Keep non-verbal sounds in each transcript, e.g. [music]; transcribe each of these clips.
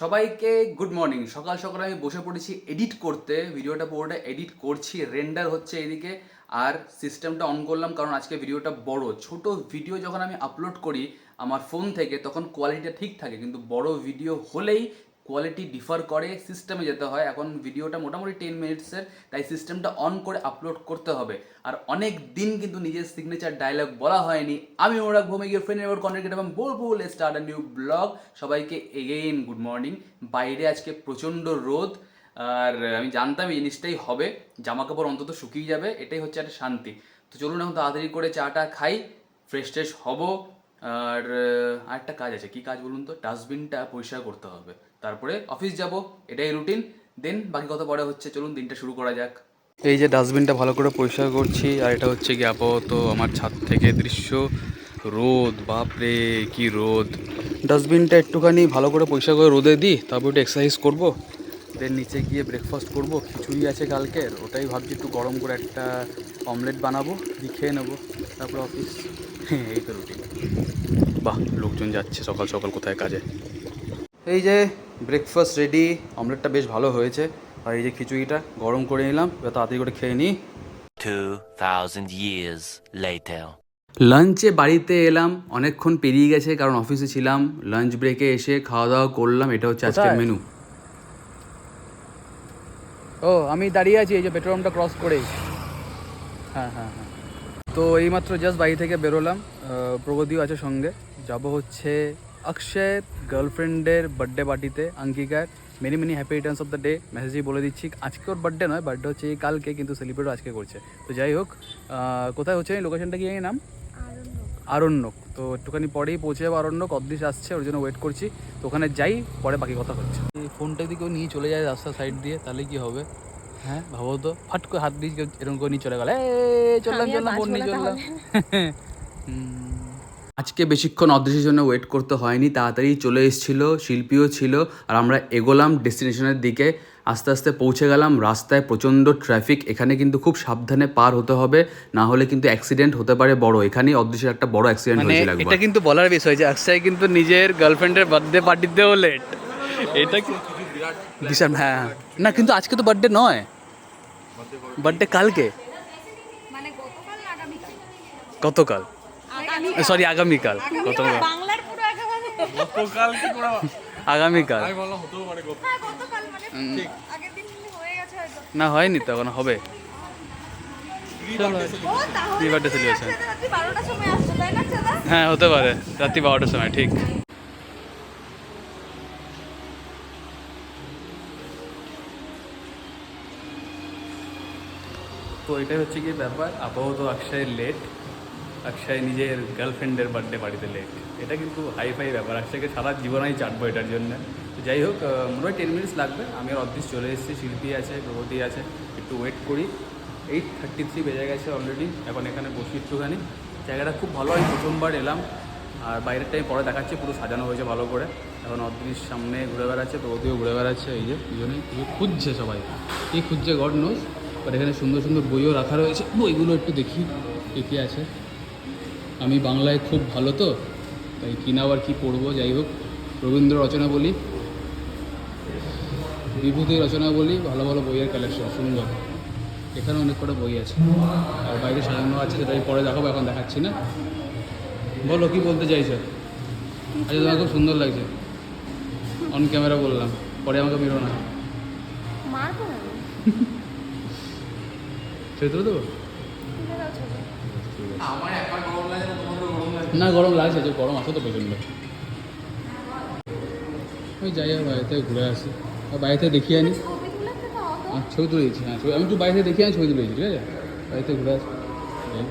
সবাইকে good morning সকাল সকাল আমি বসে পড়েছি এডিট করতে। ভিডিওটা পুরোটা এডিট করছি। রেন্ডার হচ্ছে এদিকে। আর সিস্টেমটা অন করলাম কারণ আজকে ভিডিওটা বড়। ছোট ভিডিও যখন আমি আপলোড করি আমার ফোন থেকে, তখন কোয়ালিটিটা ঠিক থাকে। কিন্তু বড় ভিডিও হলেই কোয়ালিটি ডিফার করে সিস্টেমে যেতে হয়। এখন ভিডিওটা মোটামুটি টেন মিনিটসের তাই সিস্টেমটা অন করে আপলোড করতে হবে। আর অনেক দিন কিন্তু নিজের সিগনেচার ডায়লগ বলা হয়নি। আমি ঘুমে গিয়ে ফ্রেন্ড এবার কন্টেন্ট এবং বলব স্টার্ট আ নিউ ব্লগ সবাইকে এগেইন গুড মর্নিং বাইরে আজকে প্রচণ্ড রোদ। আর আমি জানতাম এই জিনিসটাই হবে। জামা কাপড় অন্তত শুকিয়ে যাবে, এটাই হচ্ছে একটা শান্তি। তো চলুন এখন তাড়াতাড়ি করে চাটা খাই ফ্রেশ ট্রেশ হব। আর, আরেকটা কাজ আছে। কি কাজ বলুন তো? ডাস্টবিনটা পরিষ্কার করতে হবে। তারপরে অফিস যাব, এটাই রুটিন দেন বাকি কথা পরে হচ্ছে, চলুন দিনটা শুরু করা যাক। এই যে ডাস্টবিনটা ভালো করে পরিষ্কার করছি, আর এটা হচ্ছে কি আপাতত আমার ছাদ থেকে দৃশ্য। রোদ, বাপরে, কি রোদ। ডাস্টবিনটা একটুখানি ভালো করে পরিষ্কার করে রোদে দিই, তারপর একটু এক্সারসাইজ করব। দেন নিচে গিয়ে ব্রেকফাস্ট করব, খিচুড়ি আছে কালকের ওটাই ভাবছি একটু গরম করে একটা অমলেট বানাবো, দিয়ে খেয়ে নেব, তারপর অফিস [laughs] এই তো রুটিন বাহ, লোকজন যাচ্ছে সকাল সকাল কোথায় কাজে? এই যে ব্রেকফাস্ট রেডি অমলেটটা বেশ ভালো হয়েছে। আর এই যে খিচুড়িটা গরম করে নিলাম এবার তাড়াতাড়ি করে খেয়ে নিই। 2,000 years later. লাঞ্চে বাড়িতে এলাম অনেকক্ষণ পেরিয়ে গেছে কারণ অফিসে ছিলাম। লাঞ্চ ব্রেকে এসে খাওয়া দাওয়া করলাম এটা হচ্ছে আজকের মেনু ও আমি দাঁড়িয়ে আছি এই যে পেট্রোল পাম্পটা ক্রস করেই হ্যাঁ হ্যাঁ হ্যাঁ। তো এইমাত্র জাস্ট বাড়ি থেকে বেরোলাম। আহ, প্রগতিও আছে সঙ্গে। যাব হচ্ছে অক্ষয় গার্লফ্রেন্ডের বার্থডে পার্টিতে অঙ্কিকার many many happy returns of the day মেসেজেই বলে দিচ্ছি। আজকে ওর বার্থডে নয় বার্থডে হচ্ছে এই কালকে কিন্তু সেলিব্রেটও আজকে করছে। তো যাই হোক কোথায় হচ্ছে এই লোকেশনটা কি এই নাম? আরণ্যক। তো একটুখানি পরেই পৌঁছে যাব আরণ্যক অদৃশ আসছে ওর জন্য ওয়েট করছি। তো ওখানে যাই পরে বাকি কথা হচ্ছে। এই ফোনটা যদি কেউ নিয়ে চলে যায় রাস্তার সাইড দিয়ে তাহলে কি হবে? হ্যাঁ? ভাবো তো ফাট করে হাত দিয়ে এরকম করে নিয়ে চলে গেল। এই চললাম চললাম ফোন নিয়ে চললাম। [laughs] হুম। আজকে বেশিক্ষণ অদৃশ্যের জন্য ওয়েট করতে হয়নি তাড়াতাড়ি চলে এসেছিল শিল্পীও ছিল আর আমরা এগোলাম ডেস্টিনেশনের দিকে। আস্তে আস্তে পৌঁছে গেলাম রাস্তায় প্রচণ্ড ট্রাফিক এখানে কিন্তু খুব সাবধানে পার হতে হবে না হলে কিন্তু অ্যাক্সিডেন্ট হতে পারে বড়। এখানেই অদৃশ্যের একটা বড় অ্যাক্সিডেন্ট মানে হয়েছিল এটা কিন্তু বলার বিষয় যে অক্ষয় কিন্তু নিজের গার্লফ্রেন্ডের বার্থডে পার্টিতেও লেট এটা কি বিশাল হ্যাঁ না কিন্তু আজকে তো বার্থডে নয়। বার্থডে কালকে। মানে গতকাল। সরি আগামীকাল গতকাল। বাংলার পুরো একেবারে আগামীকাল। হ্যাঁ গতকাল মানে আগের দিন হয়ে গেছে হয়তো। না হয়নি তো এখন হবে। হ্যাঁ হতে পারে রাত্রি বারোটার সময় ঠিক। তো এটাই হচ্ছে কি ব্যাপার আপাতত অক্ষয় লেট অক্ষয় নিজের গার্লফ্রেন্ডের বার্থডে পার্টিতে লেট এটা কিন্তু হাই ফাই ব্যাপার। অক্ষয়কে সারা জীবনেই চাটবো এটার জন্য। তো যাই হোক মনে হয় টেন মিনিটস লাগবে। আমি আর অদৃশ চলে এসেছি, শিল্পী আছে, প্রগতি আছে। একটু ওয়েট করি। এইট থার্টি থ্রি বেজে গেছে অলরেডি এখন এখানে বসি একটুখানি। জায়গাটা খুব ভালো আমি প্রথমবার এলাম। আর বাইরের টাইম পরে দেখাচ্ছে, পুরো সাজানো হয়েছে ভালো করে। এখন অদৃশ সামনে ঘুরে বেড়াচ্ছে, প্রগতিও ঘুরে বেড়াচ্ছে। এই যে দুজনেই কিছু খুঁজছে সবাই। কি খুঁজছে গড নোজ এখানে সুন্দর সুন্দর বইও রাখা রয়েছে। বইগুলো একটু দেখি কী আছে। আমি বাংলায় খুব ভালো তো তাই কিনা আবার কী পড়ব যাই হোক। রবীন্দ্র রচনা বলি বিভূতি রচনা বলি ভালো ভালো বইয়ের কালেকশন সুন্দর। এখানে অনেক কটা বই আছে। আর বাইরে সাজানো আছে সেটা আমি পরে দেখাবো এখন দেখাচ্ছি না। বলো কি বলতে চাইছো? আচ্ছা তোমার খুব সুন্দর লাগছে। অন ক্যামেরা বললাম পরে আমাকে বেরো না। তুলে দেবো ছবি। না গরম লাগছে, যে গরম আছে তো প্রচণ্ড ওই যাই আর বাড়িতে ঘুরে আসি। আর বাড়িতে দেখিয়ে আনি। ছবি তুলেছি হ্যাঁ ছবি আমি একটু থেকে দেখিয়ে আনি, ছবি তুলেছি ঠিক আছে? বাড়িতে ঘুরে আসি। যাই।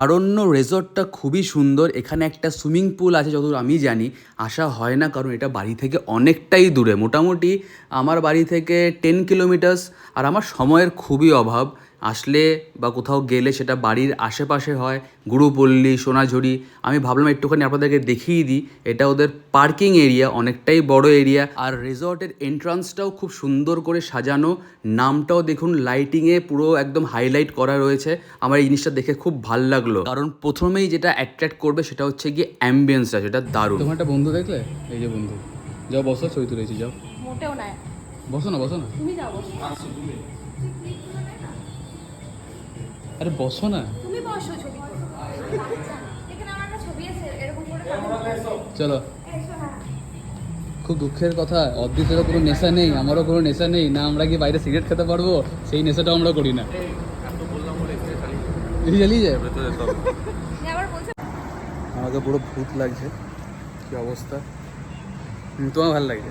আরণ্য রেজর্টটা খুবই সুন্দর। এখানে একটা সুইমিং পুল আছে, যতদূর আমি জানি। আসা হয় না, কারণ এটা বাড়ি থেকে অনেকটাই দূরে। মোটামুটি আমার বাড়ি থেকে টেন কিলোমিটার্স, আর আমার সময়ের খুবই অভাব। আসলে বা কোথাও গেলে সেটা বাড়ির আশেপাশে হয় গুরুপল্লী সোনাঝুরি আমি ভাবলাম একটুখানি আপনাদেরকে দেখিয়ে দিই। এটা ওদের পার্কিং এরিয়া অনেকটাই বড় এরিয়া। আর রিসর্টের এন্ট্রান্সটাও খুব সুন্দর করে সাজানো। নামটাও দেখুন লাইটিংয়ে পুরো একদম হাইলাইট করা রয়েছে। আমার এই জিনিসটা দেখে খুব ভালো লাগল। কারণ প্রথমেই যেটা অ্যাট্রাক্ট করবে সেটা হচ্ছে গিয়ে অ্যাম্বিয়েন্সটা যেটা দারুণ। তোমার একটা বন্ধু দেখলে? এই যে বন্ধু। যাও বসো ছবি তুলেছি যাও। মোটেও না। বসো না বসো না। তুমি যাও আরে বসো না। তুমি বসো ছবি। এখানে আমার একটা ছবি আছে এরকম করে চলো। খুব দুঃখের কথা অদ্রিতেরও কোনো নেশা নেই আমারও কোনো নেশা নেই না আমরা কি বাইরে সিগারেট খেতে পারব? সেই নেশাটাও আমরা করি না। এসে চালিয়ে যায়। আমাকে পুরো ভূত লাগছে। কি অবস্থা? তোমার ভালো লাগছে?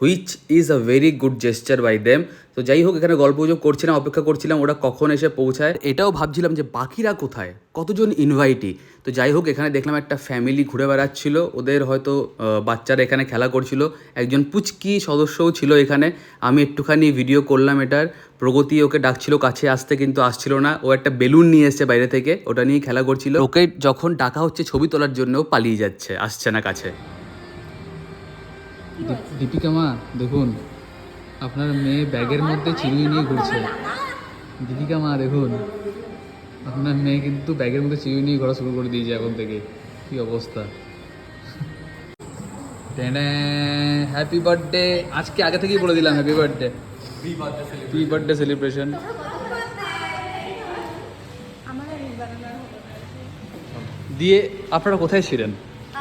Which is a very good gesture by them তো যাই হোক এখানে গল্প গুজব করছিলাম, অপেক্ষা করছিলাম, ওরা কখন এসে পৌঁছায়। এটাও ভাবছিলাম যে, বাকিরা কোথায়? কতজন ইনভাইটি তো যাই হোক এখানে দেখলাম একটা ফ্যামিলি ঘুরে বেড়াচ্ছিল। ওদের হয়তো বাচ্চারা এখানে খেলা করছিল। একজন পুচকি সদস্যও ছিল এখানে। আমি একটুখানি ভিডিও করলাম এটার। প্রগতি ওকে ডাকছিল, কাছে আসতে কিন্তু আসছিল না। ও একটা বেলুন নিয়ে এসছে বাইরে থেকে। ওটা নিয়ে খেলা করছিল। ওকে যখন ডাকা হচ্ছে, ছবি তোলার জন্য পালিয়ে যাচ্ছে, আসছে না কাছে। দীপিকা মা দেখুন আপনার মেয়ে ব্যাগের মধ্যে চিরুই নিয়ে ঘুরছে। দীপিকা মা দেখুন আপনার মেয়ে কিন্তু ব্যাগের মধ্যে চিরুই নিয়ে ঘোরা শুরু করে দিয়েছে এখন থেকে। কি অবস্থা? হ্যাপি বার্থডে আজকে আগে থেকেই বলে দিলাম happy birthday pre birthday celebration দিয়ে আপনারা কোথায় ছিলেন?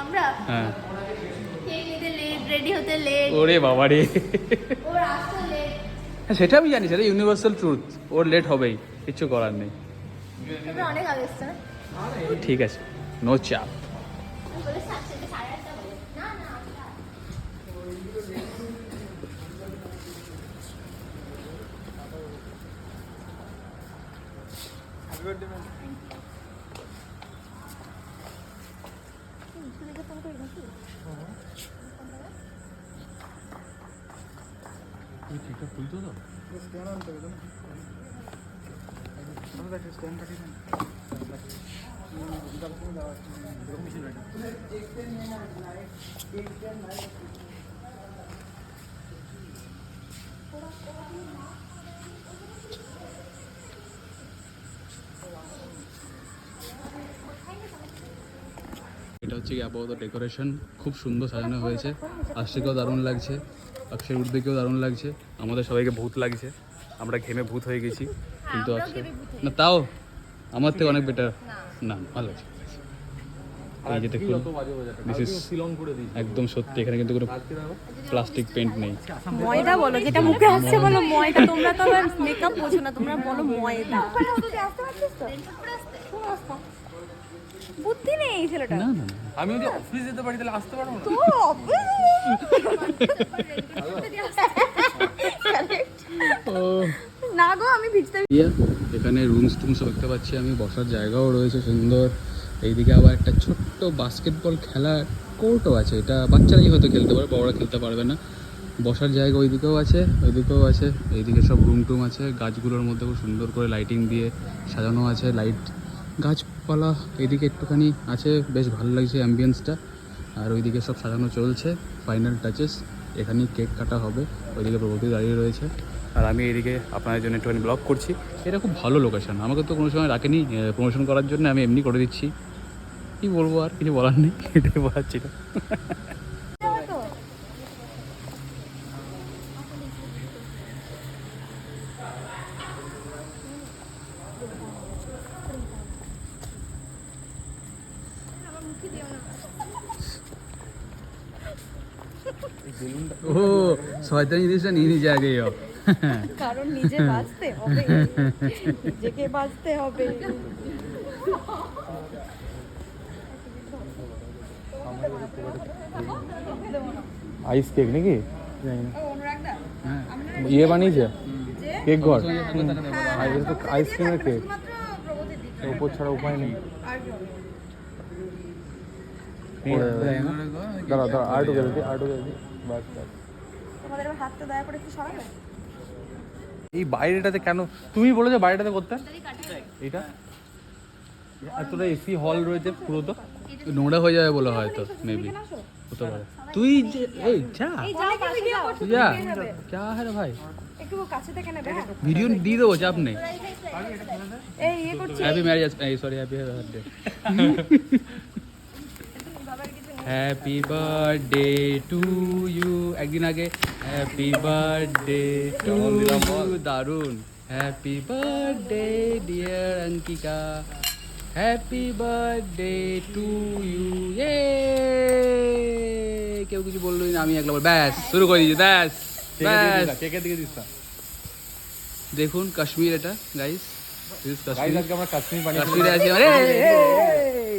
আমরা? হ্যাঁ। রেডি হতে লেট। ওরে বাবা রে। ওর আসতে লেট। হ্যাঁ সেটা আমি জানি সেটা ইউনিভার্সাল ট্রুথ ওর লেট হবেই কিচ্ছু করার নেই। অনেক আগে ঠিক আছে নো চাপ আটটা বলে না না আটটা এটা হচ্ছে কি আপাতত ডেকোরেশন খুব সুন্দর সাজানো হয়েছে। আশিকেও দারুণ লাগছে। অক্ষয় উর্বেকেও দারুণ লাগছে। আমাদের সবাইকে ভূত লাগছে। আমরা ঘেমে ভূত হয়ে গেছি। কিন্তু অক্ষয় না তাও? আমার থেকে অনেক বেটার না। ভালো আছে এই যে দেখুন দিস ইজ একদম সত্যি এখানে কিন্তু কোনো প্লাস্টিক পেন্ট নেই। ময়দা বলো যেটা মুখে আসছে বলো ময়দা। তোমরা তো মেকআপ বোঝো না তোমরা বলো ময়দা। বুদ্ধি নেই এই ছেলেটা না না। আমি যদি অফিস যেতে পারি তাহলে আসতে পারব না? তো না গো আমি ভিজতে এখানে রুমস টুমস দেখতে পাচ্ছি আমি বসার জায়গাও রয়েছে সুন্দর। এইদিকে আবার একটা ছোট্ট বাস্কেটবল খেলার কোর্টও আছে এটা বাচ্চারাই হয়তো খেলতে পারে বড়রা খেলতে পারবে না। বসার জায়গা ওইদিকেও আছে ওইদিকেও আছে এইদিকে সব রুম টুম আছে গাছগুলোর মধ্যে খুব সুন্দর করে লাইটিং দিয়ে সাজানো আছে লাইট গাছপালা এদিকে একটুখানি আছে, বেশ ভালো লাগছে অ্যাম্বিয়েন্সটা আর ওইদিকে সব সাজানো চলছে ফাইনাল টাচেস এখানেই কেক কাটা হবে, ওইদিকে প্রভৃতি দাঁড়িয়ে রয়েছে। আর আমি এদিকে আপনাদের জন্য একটুখানি ব্লগ করছি। এটা খুব ভালো লোকেশান আমাকে তো কোনো সময় রাখেনি প্রমোশন করার জন্য আমি এমনি করে দিচ্ছি। কী বলব আর, কিছু বলার নেই, [laughs] এটাই বলার ছিল। ও শয়তানি জিনিসটা নিয়ে নিজে আগে কারণ নিজে বাঁচতে হবে। নিজেকে বাঁচতে হবে। আইস কেক নাকি? ইয়ে বানিয়েছে? কেক ঘর? আইসক্রিমের কেক উপর ছাড়া উপায় নেই। এই বাইরেটাতে কেন? তুমি বলেছ বাইরেটাতে করতে? এটা এতটা এসি হল রয়েছে পুরো তো? নোংরা হয়ে যাবে বলে হয়তো মেবি হতে পারে। তুই এই যা। যা যা। হ্যাঁ। ভাই ভিডিও দিয়ে দেবো চাপ নেই। Happy sorry happy birthday happy birthday to you একদিন আগে হ্যাপি বার্থডে টু দারুণ happy birthday dear Ankika happy birthday to you এ কেউ কিছু বললোই না আমি একলা ব্যাস শুরু করে দিয়েছি ব্যাস ব্যাস। কেকের দিকে দিস দেখুন কাশ্মীর এটা গাইস কাশ্মীর। কাশ্মীর আছি আরে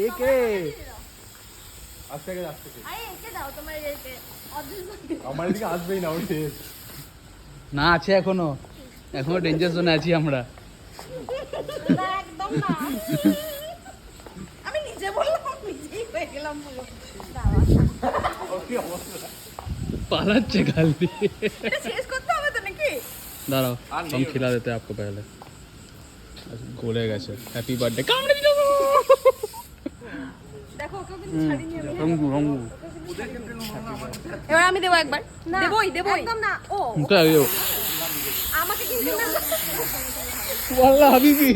একে আস্তে আগে আস্তে আগে। আরে একে দাও তোমার একে আমার এদিকে আসবেই না ওর শেষ না আছে এখনো এখনো ডেঞ্জার জোনে আছি আমরা না একদম না আমি নিজে বললাম নিজেই হয়ে গেলাম পুরো দাঁড়াও পালাচ্ছে গাল দিয়ে এটা শেষ করতে হবে তো নাকি দাঁড়াও हम खिला देते हैं आपको पहले গলে গেছে হ্যাপি বার্থডে কামড়ে রঙ্গু রঙ্গু এবার আমি দেবো একবার। দেবই দেবই। একদম না। ও মুখে আগে আমাকে কিন্তু না। ওয়াল্লাহ হাবিবি।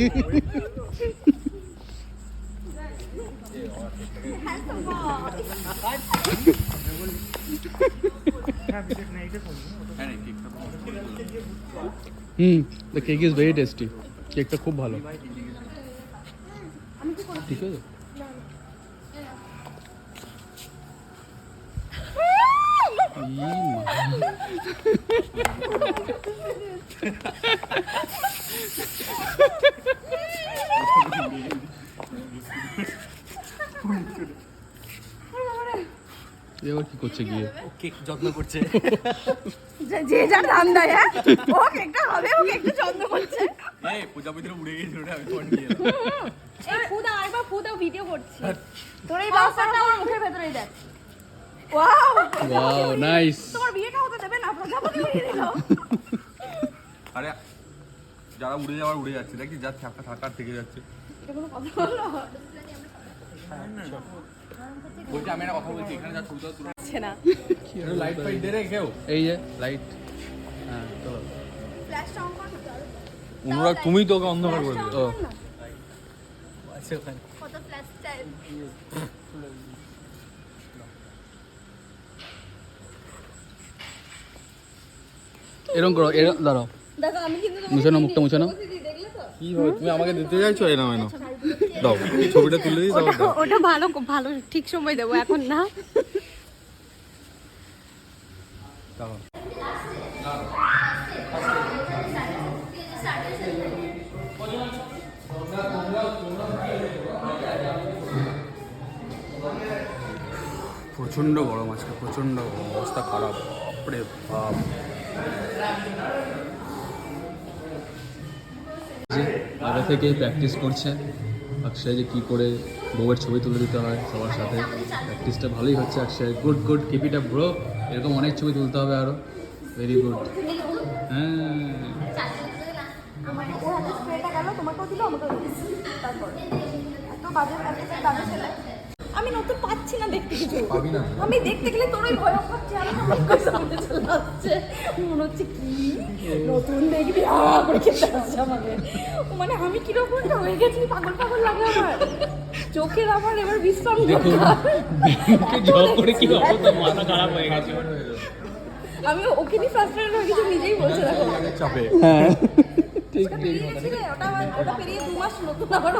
হুম the cake is very tasty কেকটা খুব ভালো। ঠিক আছে? [laughs] ই মা। এ আবার কি করছে গিয়ে? কেক যত্ন করছে। যে- যে যার ধান্দা হ্যাঁ? ও কেকটা হবে ও কেকটা যত্ন করছে। এই প্রজাপতিরা উড়ে গেছিল ওটা আমি নিয়ে এলাম। এই ফুদা আরেকবার ফুদাও ভিডিও করছি। তোর এই বাচ্চাটা আমার মুখের ভেতরেই দেখ। ওয়াও ওয়াও নাইস তোমার বিয়েটা হতে দেবে না প্রজাপতি উড়িয়ে দিল। আরে যারা উড়ে যাওয়ার উড়ে যাচ্ছে। দেখি যা থাকা থাকার থেকে যাচ্ছে। এটা কোনো কথা হলো? বলছি আমি একটা কথা বলছি এখানে যা ছবি তুলে হচ্ছে না। লাইট ফাইট দে রে কেউ। এই যে লাইট হ্যাঁ চলো। ফ্ল্যাশটা অন কর অনুরাগ তুমি তো ওকে অন্ধকার করে দিলে ও। কত ফ্ল্যাশ টাইম এরকম করো এরকম দাঁড়াও। দেখো আমি কিন্তু মুছে নাও মুখটা মুছে নাও। কি ভাবে তুমি আমাকে দিতে চাইছো? এনা এনা দাও ছবিটা তুলে দিই দাও দাও। ওটা ভালো ভালো ঠিক সময় দেবো এখন না। প্রচণ্ড গরম আজকে প্রচণ্ড গরম অবস্থা খারাপ। বাপরে বাপ। আগে থেকেই প্র্যাকটিস করছে। অক্ষয় যে কী করে বউয়ের ছবি তুলে দিতে হয় সবার সাথে। প্র্যাকটিসটা ভালোই হচ্ছে, অক্ষয়। গুড গুড কিপিটা ব্রো এরকম অনেক ছবি তুলতে হবে আরও ভেরি গুড হ্যাঁ। আমি নতুন পাচ্ছি না দেখতে কিছু। আমি দেখতে গেলে তোর ওই ভয় পাচ্ছি আমি আমার সামনে চলে আসছে। মনে হচ্ছে কি? নতুন দেখবি আ করে খেতে আসছে আমাকে। মানে আমি কিরকমটা হয়ে গেছি পাগল পাগল লাগে আমার। চোখের আমার এবার বিশ্রাম। জব করে কি অবস্থা মাথা খারাপ হয়ে গেছে? আমি ওকে নিয়ে ফ্রাস্ট্রেটেড হয়ে গেছি নিজেই বলছে দেখো। চাপে হ্যাঁ। ঠিক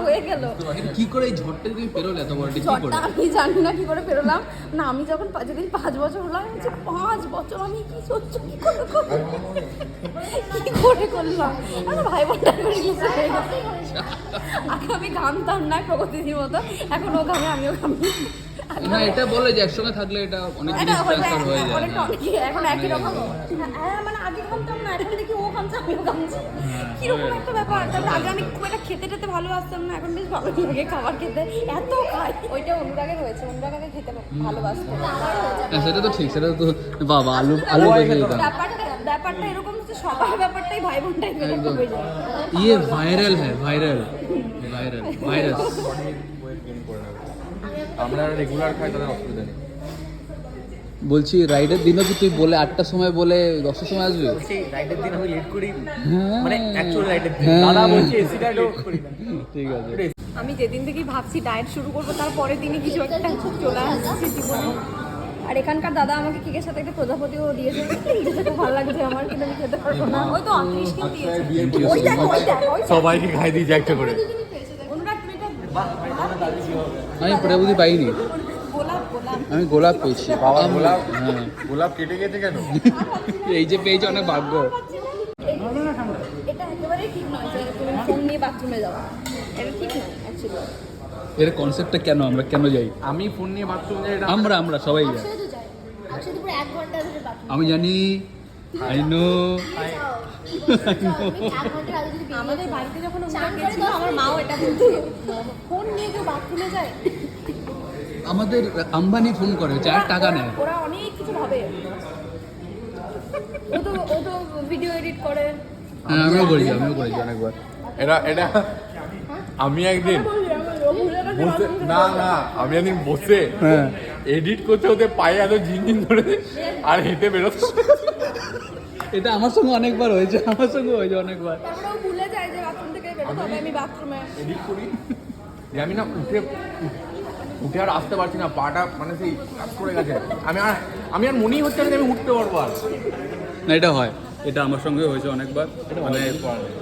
হয়ে কি করে এই ঝড়টা তুমি পেরোলে এত বড়? ঝড়টা আমি জানি না কি করে পেরোলাম। না আমি যখন যেদিন পাঁচ বছর হলাম আমি পাঁচ বছর আমি কি সহ্য কি করে কি করে করলাম? আমার ভাই বোনটা করে গেছে আগে আমি ঘামতাম না মতো। এখন ও ঘামে আমিও ঘামি না এটা বলে যে একসঙ্গে থাকলে এটা অনেক এটা জিনিস ট্রান্সফার হয়ে যায়। এখন একই রকম। হ্যাঁ মানে আগে ঘামতাম এখন দেখি ও খামছে আমিও খামছি হ্যাঁ, কীরকম হ্যাঁ। একটা ব্যাপার? তারপর আগে আমি খুব একটা খেতে টেতে ভালোবাসতাম না এখন বেশ ভালো লাগে খাবার খেতে। এত খাই। ওইটা অনুরাগের হয়েছে অনুরাগকে খেতে ভালোবাসতো। হ্যাঁ, সেটা তো ঠিক সেটা তো বাবা আলু আলু ব্যাপারটা ব্যাপারটা এরকম সবার ব্যাপারটাই ভাই বোন টাইপের হয়ে যায়। ইয়ে ভাইরাল হ্যাঁ ভাইরাল। Viral virus. আমরা রেগুলার খাই তাদের অসুবিধা নেই। বলছি রাইডের দিনও কি তুই বলে আটটার সময় বলে দশটার সময় আসবে? রাইডের দিন আমি লেট করি হ্যাঁ। মানে অ্যাকচুয়াল রাইডের দিন। হ্যাঁ। দাদা বলছে এসিটা লেট করি ঠিক আছে। আমি যেদিন থেকেই ভাবছি ডায়েট শুরু করব তার পরের দিনই কিছু একটা চলে আসছে জীবনে। আর এখানকার দাদা আমাকে কেকের সাথে একটা প্রজাপতিও দিয়েছে। যেটা খুব ভালো লাগছে আমার কিন্তু আমি খেতে পারব না। ওই তো দিয়েছে। দেখো। সবাইকে খাই দিয়েছে একটা করে। অনুরাগ তুমি আমি প্রভুতি পাইনি। আমি গোলাপ পেয়েছি। বাবা গোলাপ? হ্যাঁ। গোলাপ কেটে গেছে কেন? [laughs] এই যে পেয়েছি অনেক ভাগ্য। এটা একেবারেই ঠিক নয় যে তুমি ফোন নিয়ে বাথরুমে যাও। এটা ঠিক নয় অ্যাকচুয়ালি এর কনসেপ্টটা কেন? আমরা কেন যাই? আমি ফোন নিয়ে বাথরুম যাই আমরা আমরা সবাই যাই। আমি জানি। [laughs] আই নো আমাদের বাড়িতে যখন আমার মাও এটা বলতো ফোন নিয়ে কেউ বাথরুমে যায়। আমাদের আম্বানি ফোন করে চার টাকা নেয়। ওরা অনেক কিছু ভাবে। ও তো ও তো ভিডিও এডিট করে। হ্যাঁ আমিও করেছি আমিও করেছি অনেকবার। এটা এটা আমি একদিন বসে না না আমি একদিন বসে হ্যাঁ। এডিট করতে হতে পায়ে এত ঝিনঝিন ধরে আর হেঁটে বেরোতো এটা আমার সঙ্গে অনেকবার হয়েছে আমার সঙ্গে হয়েছে অনেকবার। তারপরে ভুলে যায় যে বাথরুম থেকে বেরোতে হবে আমি বাথরুমে এডিট করি। যে আমি না উঠে উঠে আর আসতে পারছি না পাটা মানে সেই কাজ করে গেছে। আমি আর আমি আর মনেই হচ্ছে না যে আমি উঠতে পারব আর। না এটা হয়। এটা আমার সঙ্গে হয়েছে অনেকবার। মানে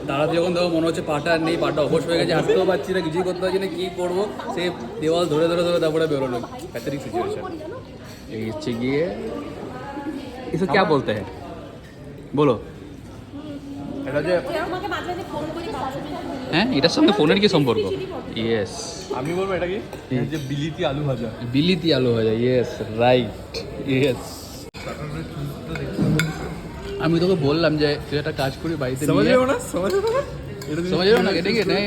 দাঁড়াতে যখন দেখো মনে হচ্ছে পাটা আর নেই পাটা অবশ হয়ে গেছে হাঁটতেও পারছি না কিছুই করতে পারছি না কী করব? সে দেওয়াল ধরে ধরে ধরে তারপরে বেরোলো। প্যাথেটিক সিচুয়েশন এই হচ্ছে গিয়ে এসব क्या বলতে? হ্যাঁ বলো। এটা যে হ্যাঁ এটার সঙ্গে ফোনের কি সম্পর্ক? ইয়েস আমি বলব এটা কি? যে বিলিতি আলু ভাজা। বিলিতি আলু ভাজা ইয়েস রাইট ইয়েস আমি তোকে বললাম যে তুই একটা কাজ করি বাড়িতে সমাজ যাব না? সমাজ যাব না? তুমি- সমাজ না এটা কি? নেই।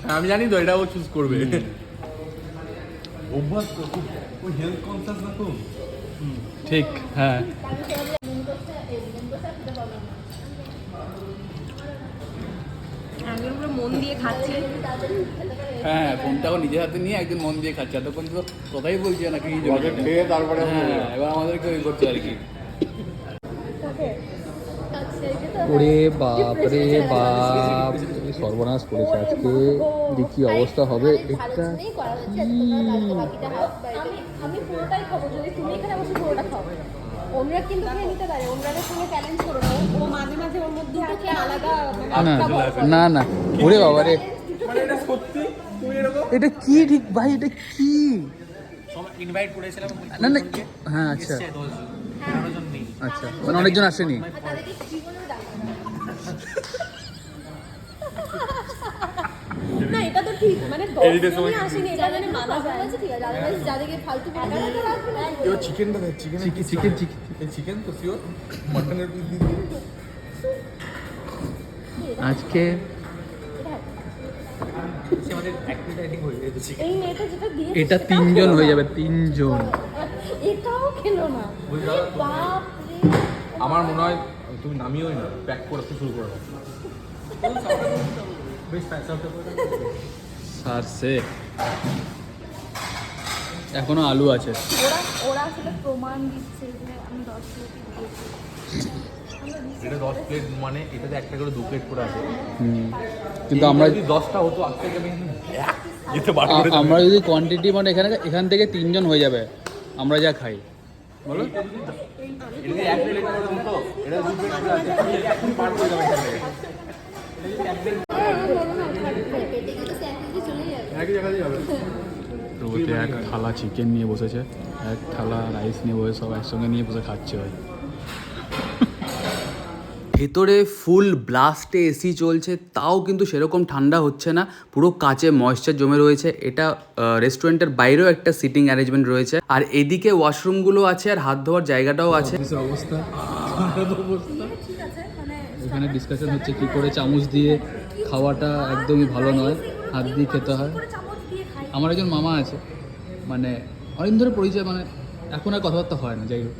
হ্যাঁ, আমি জানি তো এটা ও চুজ করবে অভ্যাস খুব হেলথ কনসাস না তো? ঠিক হ্যাঁ আমি পুরো মন দিয়ে খাচ্ছি? হ্যাঁ ফোনটা এখন নিজের হাতে নিয়ে একদিন মন দিয়ে খাচ্ছে। এতক্ষণ তো কথাই বলছে না কি জগে খেয়ে তারপরে হ্যাঁ এবার আমাদেরকে ওই করছে আর কি। ওরে বাপ রে বাপ সর্বনাশ করেছে আজকে। যে কি অবস্থা হবে। এটা আমি আমি পুরোটাই খাব যদি তুমি এখানে বসে পুরোটা খাও। অনুরাগ কিন্তু খেয়ে নিতে পারে। অনুরাগের সঙ্গে চ্যালেঞ্জ করো না। ও- ও মাঝে মাঝে ওর মধ্যে একটা আলাদা মানে না। না না ওরে বাবা রে। মানে এটা সত্যি? তুমি এরকম? এটা কি ঠিক? ভাই এটা কি? ইনভাইট করেছিলাম না না হ্যাঁ আচ্ছা। আচ্ছা। মানে অনেকজন আসেনি [laughs] আর তাদেরকে জীবনেও ডাকবে না না এটা তো ঠিক মানে দশজনই আসেনি এটা মানে মানা যায়। আছে ঠিক আছে। আদারওয়াইজ যাদেরকে ফালতু তো রাখবে না এবার চিকেনটা দেখ চিকেন চিকেন চিকেন এই চিকেন তো শিওর মাটনের পিস দিয়ে আজকে হয়ে এটা তিনজন হয়ে যাবে তিনজন। এটাও খেলো না। বাপ আমার মনে হয় তুমি নামিওই না প্যাক করতে শুরু করে [laughs] বেশ এখনও আলু আছে। ওরা ওরা আসলে প্রমাণ দিচ্ছে যে আমি দশ প্লেট দিয়েছি। এটা দশ প্লেট মানে এটাতে একটা করে দু প্লেট করে আছে। কিন্তু আমরা যদি দশটা হতো আজ আমি যেতে বার আমরা যদি কোয়ান্টিটি মানে এখানে এখান থেকে তিনজন হয়ে যাবে আমরা যা খাই। বলো? এটা এক প্লেট করে হতো এটা দু প্লেট করে আছে এখন পার করে যাবে রোতে এক থালা চিকেন নিয়ে বসেছে এক থালা রাইস নিয়ে বসে সব একসঙ্গে নিয়ে বসে খাচ্ছে ভাই ভেতরে ফুল ব্লাস্টে এসি চলছে তাও কিন্তু সেরকম ঠান্ডা হচ্ছে না পুরো কাঁচে ময়েশ্চার জমে রয়েছে। এটা রেস্টুরেন্টের বাইরেও একটা সিটিং অ্যারেঞ্জমেন্ট রয়েছে। আর এদিকে ওয়াশরুমগুলো আছে আর হাত ধোয়ার জায়গাটাও আছে। অবস্থা। আছে মানে এখানে ডিসকাশন হচ্ছে কি করে চামচ দিয়ে খাওয়াটা একদমই ভালো নয় হাত দিয়ে খেতে হয়। আমার একজন মামা আছে মানে অনেক ধরে পরিচয় মানে এখন আর কথাবার্তা হয় না যাই হোক।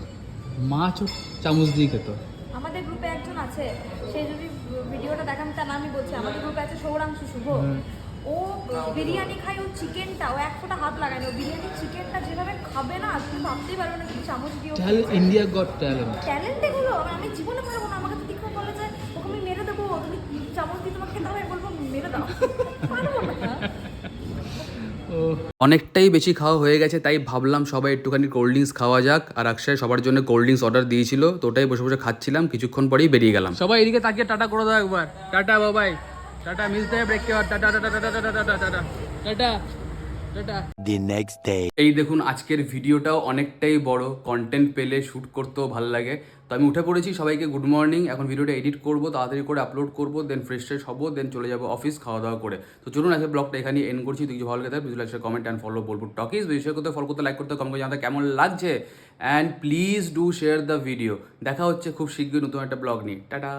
মাছও চামচ দিয়ে খেত আমাদের গ্রুপে একজন আছে সে যদি ভিডিওটা দেখান তার নামই বলছে। আমাদের গ্রুপে আছে সৌরাংশু শুভ। ও বিরিয়ানি খায় ও চিকেনটা ও এক ফোঁটা হাত লাগায় না বিরিয়ানি চিকেনটা যেভাবে খাবে না তুমি ভাবতেই পারবে না কিন্তু চামচ দিয়ে talent India got talent talent এগুলো? আমি জীবনে পারব না আমাকে তো দীক্ষা বলে যে ওকে আমি মেরে দেবো তুমি চামচ দিয়ে তোমাকে খেতে হবে আমি বলব মেরে দাও। পারব না। [laughs] অনেকটাই বেশি খাওয়া হয়ে গেছে তাই ভাবলাম সবাই একটুখানি কোল্ড ড্রিঙ্কস খাওয়া যাক। আর অক্ষয় সবার জন্য কোল্ড ড্রিঙ্কস অর্ডার দিয়েছিল তো ওটাই বসে বসে খাচ্ছিলাম কিছুক্ষণ পরেই বেরিয়ে গেলাম। সবাই এদিকে তাকিয়ে টাটা করে দাও একবার। টাটা বাবাই টাটা মিলতে break tata tata tata tata tata tata the next day এই দেখুন আজকের ভিডিওটাও অনেকটাই বড়। কন্টেন্ট পেলে শ্যুট করতেও ভালো লাগে। তো আমি উঠে পড়েছি সবাইকে গুড মর্নিং এখন ভিডিওটা এডিট করব তাড়াতাড়ি করে আপলোড করব দেন ফ্রেশ ফ্রেশ হব দেন চলে যাব অফিস খাওয়া দাওয়া করে। তো চলুন আজকে ব্লগটা এখানে এন করছি। কিছু ভালো লাগে ভিডিও লাগছে কমেন্ট অ্যান্ড ফলো বলব টকিস বিষয় করতে ফলো করতে লাইক করতে কম করে জানাতে কেমন লাগছে? And please do share the video দেখা হচ্ছে খুব শীঘ্রই নতুন একটা ব্লগ নিয়ে। টাটা।